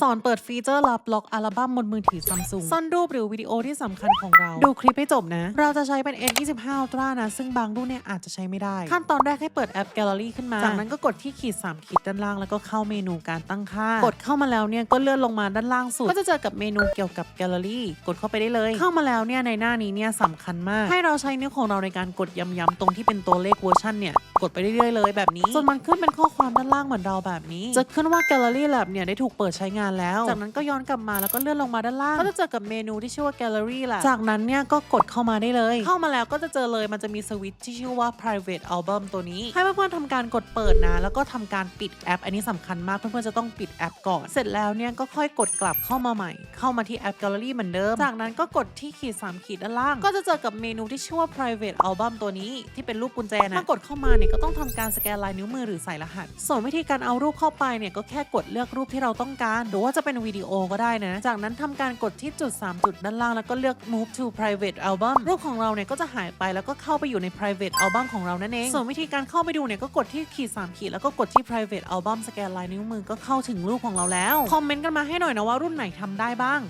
สอนเปิดฟีเจอร์ลับล็อกอัลบั้มบนมือถือซัมซุงซ่อนรูปหรือวิดีโอที่สำคัญของเรา ดูคลิปให้จบนะ เราจะใช้เป็น S25 Ultra นะ ซึ่งบางรุ่นเนี่ยอาจจะใช้ไม่ได้ ขั้นตอนแรกให้เปิดแอป Gallery ขึ้นมา จากนั้นก็กดที่ขีด 3 ขีดด้านล่างแล้วก็เข้าเมนูการตั้งค่า กดเข้ามาแล้วเนี่ยก็เลื่อนลงมาด้านล่างสุด ก็จะเจอกับเมนูเกี่ยวกับ Gallery กดเข้าไปได้เลย เข้ามาแล้วเนี่ยในหน้านี้เนี่ยสำคัญมาก ให้เราใช้นิ้วของเราในการกดย้ำๆตรงที่เป็นตัวเลขเวอร์ชันเนี่ย กดไปเรื่อยๆเลยแบบนี้จนมันขึ้นเป็นข้อความด้านล่างเหมือนเราแบบนี้ จะขึ้นว่า Gallery Lab เนี่ยได้ถูกเปิดใช้งานแล้ว จากนั้นก็ย้อนกลับมาแล้วก็เลื่อนลงมาด้านล่าง ก็จะเจอกับเมนูที่ชื่อว่า Gallery Lab จากนั้นเนี่ยก็กดเข้ามาได้เลย เข้ามาแล้วก็จะเจอเลยมันจะมีสวิตช์ที่ชื่อว่า private album ตัวนี้ ให้เพื่อนๆทำการกดเปิดนะ แล้วก็ทำการปิดแอป อันนี้สำคัญมากเพื่อนๆจะต้องปิดแอปก่อน เสร็จแล้วเนี่ยก็ค่อยกดกลับเข้ามาใหม่ เข้ามาที่แอป Gallery เหมือนเดิม จากนั้นก็กดที่ขีด3ขีดด้านล่าง ก็จะเจอกับเมนูที่ชื่อว่า private album ตัวนี้ที่เป็นรูปกุญแจนะถ้ากดเข้ามาเนี่ยก็ต้องทำการสแกนลายนิ้วมือหรือใส่รหัส ส่วนวิธีการเอารูปเข้าไปเนี่ยก็แค่กดเลือกรูปที่เราต้องการ หรือว่าจะเป็นวิดีโอก็ได้นะ จากนั้นทำการกดที่จุด 3 จุดด้านล่างแล้วก็เลือก move to private album รูปของเราเนี่ยก็จะหายไปแล้วก็เข้าไปอยู่ใน private album ของเรานั่นเอง ส่วนวิธีการเข้าไปดูเนี่ยก็กดที่ขีด3ขีดแล้วก็กดที่ private album สแกนลายนิ้วมือก็เข้าถึงรูปของเราแล้ว คอมเมนต์กันมาให้หน่อยนะว่ารุ่นไหนทำได้บ้าง